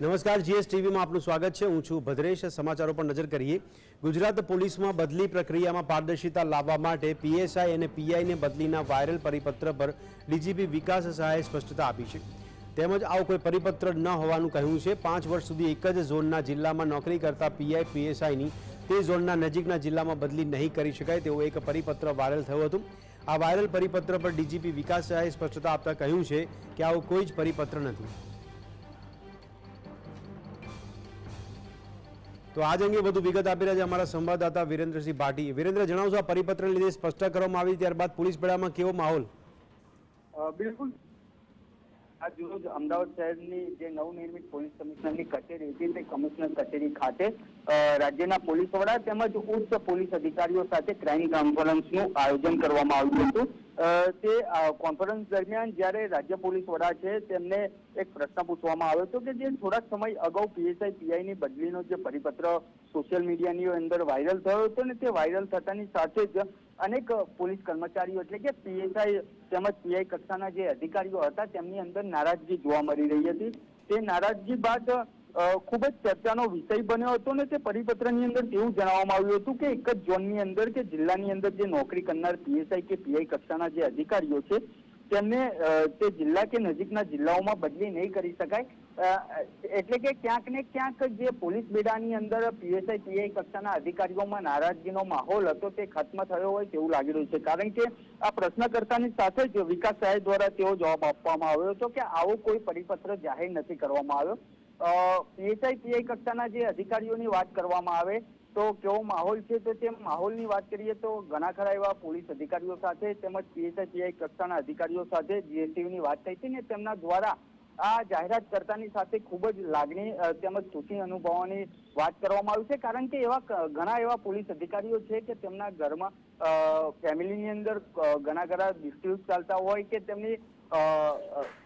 નમસ્કાર, જીએસ ટીવીમાં આપનું સ્વાગત છે. હું છું ભદ્રેશ. સમાચારો પર નજર કરીએ. ગુજરાત પોલીસમાં બદલી પ્રક્રિયામાં પારદર્શિતા લાવવા માટે પીએસઆઈ અને પીઆઈને બદલીના વાયરલ પરિપત્ર પર ડીજીપી વિકાસ સહાયે સ્પષ્ટતા આપી છે. તેમજ આવો કોઈ પરિપત્ર ન હોવાનું કહ્યું છે. પાંચ વર્ષ સુધી એક જ ઝોનના જિલ્લામાં નોકરી કરતા પીઆઈ, પીએસઆઈની તે ઝોનના નજીકના જિલ્લામાં બદલી નહીં કરી શકાય તેવો એક પરિપત્ર વાયરલ થયું હતું. આ વાયરલ પરિપત્ર પર ડીજીપી વિકાસ સહાયે સ્પષ્ટતા આપતા કહ્યું છે કે આવો કોઈ જ પરિપત્ર નથી. તો આજ અંગે વધુ વિગત આપી રહ્યા છે અમારા સંવાદદાતા વિરેન્દ્રસિંહ ભાટી. વિરેન્દ્ર, જણાવશો આ પરિપત્રને લીધે સ્પષ્ટ કરવામાં આવી ત્યારબાદ પોલીસ બેડામાં કેવો માહોલ? બિલકુલ આજ રોજ અમદાવાદ શહેરની જે નવનિર્મિત પોલીસ કમિશનરની કચેરી હતી તે કમિશનર કચેરી ખાતે રાજ્યના પોલીસ વડા તેમજ ઉચ્ચ પોલીસ અધિકારીઓ સાથે ક્રાઇમ કોન્ફરન્સનું આયોજન કરવામાં આવ્યું હતું. તે કોન્ફરન્સ દરમિયાન જ્યારે રાજ્ય પોલીસ વડા છે તેમને એક પ્રશ્ન પૂછવામાં આવ્યો હતો કે જે થોડાક સમય અગાઉ પીએસઆઈ પીઆઈની બદલીનો જે પરિપત્ર સોશિયલ મીડિયાની અંદર વાયરલ થયો હતો ને તે વાયરલ થતાની સાથે જ અનેક પોલીસ કર્મચારીઓ એટલે કે પીએસઆઈ તેમજ પીઆઈ કક્ષાના જે અધિકારીઓ હતા, તેમની અંદર નારાજગી જોવા મળી રહી હતી. તે નારાજગી બાદ ખૂબ જ ચર્ચાનો વિષય બન્યો હતો ને તે પરિપત્રની અંદર એવું જણાવવામાં આવ્યું હતું કે એક જ ઝોનની અંદર કે જિલ્લાની અંદર જે નોકરી કરનાર પીએસઆઈ કે પીઆઈ કક્ષાના જે અધિકારીઓ છે તેમને તે જિલ્લા કે નજીકના જિલ્લાઓમાં બદલી નહીં કરી શકાય. એટલે કે ક્યાંક ને ક્યાંક જે પોલીસ બેડાની અંદર પીએસઆઈ, પીઆઈ કક્ષાના અધિકારીઓમાં નારાજગીનો માહોલ હતો તે ખત્મ થયો હોય તેવું લાગી રહ્યું છે. કારણ કે આ પ્રશ્નકર્તાની સાથે જ વિકાસ સાહેબ દ્વારા તેવો જવાબ આપવામાં આવ્યો હતો કે આવો કોઈ પરિપત્ર જાહેર નથી કરવામાં આવ્યો. પીએસઆઈ, પીઆઈ કક્ષાના જે અધિકારીઓની વાત કરવામાં આવે તો કેવો માહોલ છે? તો તે માહોલની વાત કરીએ તો ઘણા ખરા એવા પોલીસ અધિકારીઓ સાથે તેમજ પીએસઆઈ કક્ષાના અધિકારીઓ સાથે જીએસટીવીની વાત થઈ હતી ને તેમના દ્વારા આ જાહેરાત કરતાની સાથે ખૂબ જ લાગણી તેમજ ખુશી અનુભવવાની વાત કરવામાં આવી છે. કારણ કે એવા ઘણા એવા પોલીસ અધિકારીઓ છે કે તેમના ઘરમાં ફેમિલીની અંદર ઘણા ઘણા ડિસ્પ્યુટ ચાલતા હોય કે તેમની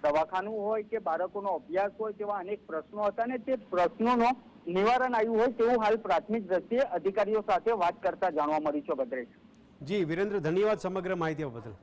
દવાખાનું હોય કે બાળકોનો અભ્યાસ હોય તેવા અનેક પ્રશ્નો હતા ને તે પ્રશ્નોનો નિવારણ આવ્યું હોય તેવું હાલ પ્રાથમિક દ્રષ્ટિએ અધિકારીઓ સાથે વાત કરતા જાણવા મળ્યું છે, ભદ્રેશ. જી, વિરેન્દ્ર, ધન્યવાદ સમગ્ર માહિતી બદલ.